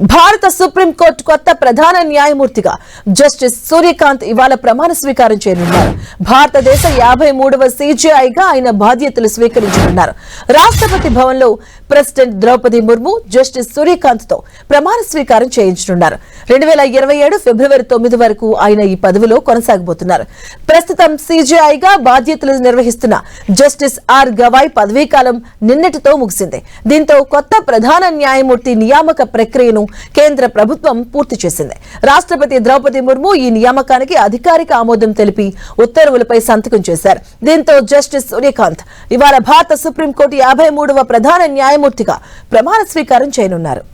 భారత సుప్రీంకోర్టు కొత్త ప్రధాన న్యాయమూర్తిగా జస్టిస్ సూర్యకాంత్ ఇవాళ ప్రమాణ స్వీకారం చేయనున్నారు. భారతదేశ యాభై మూడవ సీజీఐగా ఆయన బాధ్యతలు స్వీకరించనున్నారు. రాష్ట్రపతి భవన్లో ప్రెసిడెంట్ ద్రౌపది ముర్ము జస్టిస్ సూర్యకాంత్తో ప్రమాణ స్వీకారం చేయించనున్నారు. రెండు వేల ఇరవై ఏడు ఫిబ్రవరి తొమ్మిది వరకు ఆయన ఈ పదవిలో కొనసాగబోతున్నారు. ప్రస్తుతం సీజీఐగా బాధ్యతలు నిర్వహిస్తున్న జస్టిస్ ఆర్ గవాయ్ పదవీకాలం నిన్నటితో ముగిసింది. దీంతో కొత్త ప్రధాన న్యాయమూర్తి నియామక ప్రక్రియను కేంద్ర ప్రభుత్వం పూర్తి చేసింది. రాష్ట్రపతి ద్రౌపది ముర్ము ఈ నియామకానికి అధికారిక ఆమోదం తెలిపి ఉత్తర్వులపై సంతకం చేశారు. దీంతో జస్టిస్ సూర్యకాంత్ ఇవాళ భారత సుప్రీంకోర్టు యాభై మూడవ ప్రధాన న్యాయమూర్తిగా ప్రమాణ స్వీకారం చేయనున్నారు.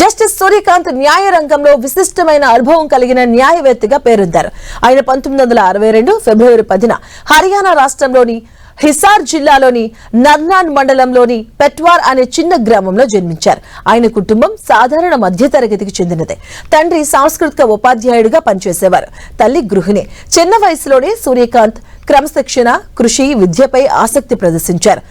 జస్టిస్ సూర్యకాంత్ న్యాయ రంగంలో విశిష్టమైన అనుభవం కలిగిన న్యాయవేత్తగా పేరొందారు. ఆయన పంతొమ్మిది వందల అరవై రెండు ఫిబ్రవరి పదిన హర్యానా రాష్ట్రంలోని హిసార్ జిల్లాలోని నర్నాన్ మండలంలోని పెట్వార్ అనే చిన్న గ్రామంలో జన్మించారు. ఆయన కుటుంబం సాధారణ మధ్యతరగతికి చెందినదే. తండ్రి సాంస్కృతిక ఉపాధ్యాయుడిగా పనిచేసేవారు. తల్లి గృహిణి. చిన్న వయసులోనే సూర్యకాంత్ క్రమశిక్షణ కృషి విద్యపై ఆసక్తి ప్రదర్శించారు.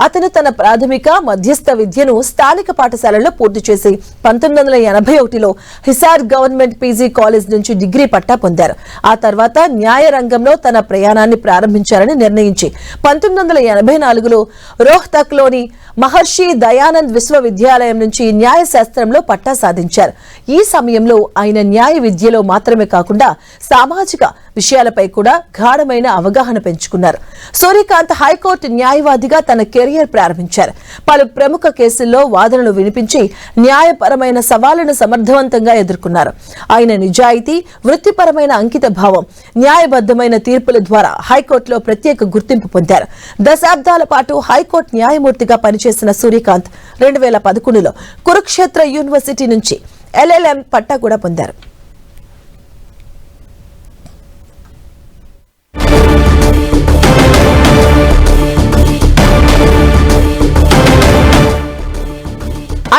అతను తన ప్రాథమిక మధ్యస్థ విద్యను స్థానిక పాఠశాలలో పూర్తి చేసి పంతొమ్మిది వందల ఎనభై ఒకటిలో హిసార్ గవర్నమెంట్ పీజీ కాలేజ్ నుంచి డిగ్రీ పట్టా పొందారు. ఆ తర్వాత న్యాయ రంగంలో తన ప్రయాణాన్ని ప్రారంభించారని నిర్ణయించి పంతొమ్మిది వందల ఎనభై నాలుగులో రోహ్తక్లోని మహర్షి దయానంద్ విశ్వవిద్యాలయం నుంచి న్యాయశాస్త్రంలో పట్టా సాధించారు. ఈ సమయంలో ఆయన న్యాయ విద్యలో మాత్రమే కాకుండా సామాజిక విషయాలపై కూడా గాఢమైన అవగాహన పెంచుకున్నారు. సూర్యకాంత్ హైకోర్టు న్యాయవాదిగా తన కెరియర్ ప్రారంభించారు. పలు ప్రముఖ కేసుల్లో వాదనలు వినిపించి న్యాయపరమైన సవాళ్ళను సమర్థవంతంగా ఎదుర్కొన్నారు. ఆయన నిజాయితీ వృత్తిపరమైన అంకిత భావం న్యాయబద్ధమైన తీర్పుల ద్వారా హైకోర్టులో ప్రత్యేక గుర్తింపు పొందారు. దశాబ్దాల పాటు హైకోర్టు న్యాయమూర్తిగా పనిచేసిన సూర్యకాంత్ రెండు వేల పదకొండులో కురుక్షేత్ర యూనివర్సిటీ నుంచి ఎల్ఎల్ఎం పట్టా కూడా పొందారు.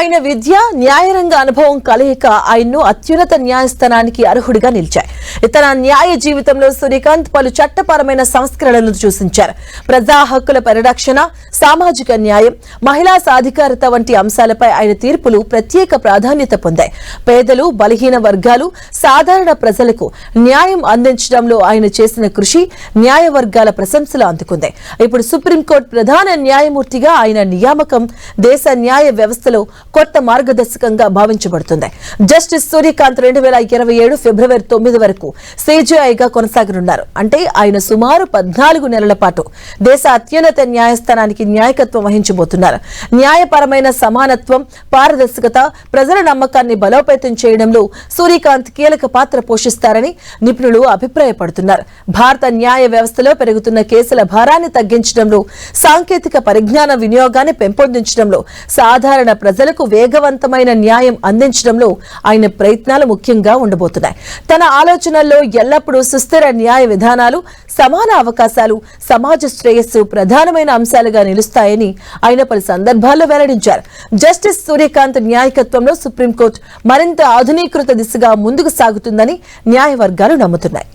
ఆయన విద్య న్యాయరంగ అనుభవం కలయిక ఆయన్ను అత్యున్నత న్యాయస్థానానికి అర్హుడిగా నిలిచాయి. తన న్యాయ జీవితంలో సూర్యకాంత్ పలు చట్టపరమైన సంస్కరణలు సూచించారు ప్రజా హక్కుల పరిరక్షణ సామాజిక న్యాయం మహిళా సాధికారత వంటి అంశాలపై ఆయన తీర్పులు ప్రత్యేక ప్రాధాన్యత పొందాయి. పేదలు బలహీన వర్గాలు సాధారణ ప్రజలకు న్యాయం అందించడంలో ఆయన చేసిన కృషి న్యాయ వర్గాల ప్రశంసలు అందుకుంది. ఇప్పుడు సుప్రీంకోర్టు ప్రధాన న్యాయమూర్తిగా ఆయన నియామకం దేశ న్యాయ వ్యవస్థలో కొత్త మార్గదర్శకంగా భావించబడుతుంది. జస్టిస్ సూర్యకాంత్ రెండు వేల ఇరవై ఏడు ఫిబ్రవరి తొమ్మిది వరకు సీజీఐగా కొనసాగనున్నారు. అంటే ఆయన సుమారు పద్నాలుగు నెలల పాటు దేశ అత్యున్నత న్యాయస్థానానికి న్యాయకత్వం వహించబోతున్నారు. న్యాయపరమైన సమానత్వం పారదర్శకత ప్రజల నమ్మకాన్ని బలోపేతం చేయడంలో సూర్యకాంత్ కీలక పాత్ర పోషిస్తారని నిపుణులు అభిప్రాయపడుతున్నారు. భారత న్యాయ వ్యవస్థలో పెరుగుతున్న కేసుల భారాన్ని తగ్గించడంలో సాంకేతిక పరిజ్ఞాన వినియోగాన్ని పెంపొందించడంలో సాధారణ ప్రజలకు వేగవంతమైన న్యాయం అందించడంలో ఆయన ప్రయత్నాలు ముఖ్యంగా ఉండబోతున్నాయి. తన ఆలోచన ఆలోచనల్లో ఎల్లప్పుడూ సుస్థిర న్యాయ విధానాలు సమాన అవకాశాలు సమాజ శ్రేయస్సు ప్రధానమైన అంశాలుగా నిలుస్తాయని ఆయన పలు సందర్భాల్లో వెల్లడించారు. జస్టిస్ సూర్యకాంత్ న్యాయకత్వంలో సుప్రీంకోర్టు మరింత ఆధునీకృత దిశగా ముందుకు సాగుతుందని న్యాయ వర్గాలు నమ్ముతున్నాయి.